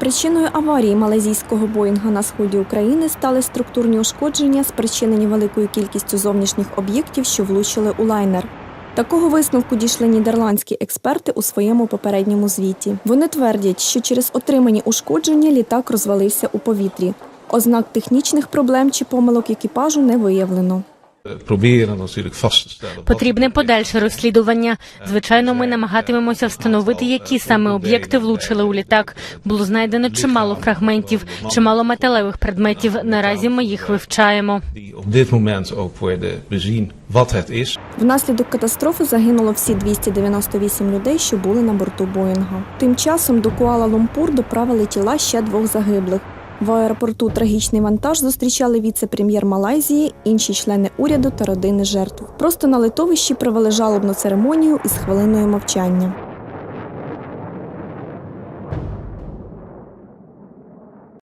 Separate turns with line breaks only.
Причиною аварії малазійського Боїнга на сході України стали структурні ушкодження, спричинені великою кількістю зовнішніх об'єктів, що влучили у лайнер. Такого висновку дійшли нідерландські експерти у своєму попередньому звіті. Вони твердять, що через отримані ушкодження літак розвалився у повітрі. Ознак технічних проблем чи помилок екіпажу не виявлено.
Stellen. wat
Потрібне подальше розслідування. Звичайно, ми намагатимемося встановити, які саме об'єкти влучили у літак. Було знайдено чимало фрагментів, чимало металевих предметів. Наразі ми їх вивчаємо.
Внаслідок катастрофи загинуло всі 298 людей, що були на борту Боїнга. Тим часом до Куала-Лумпур доправили тіла ще двох загиблих. В аеропорту трагічний вантаж зустрічали віце-прем'єр Малайзії, інші члени уряду та родини жертв. Просто на литовищі провели жалобну церемонію із хвилиною мовчання.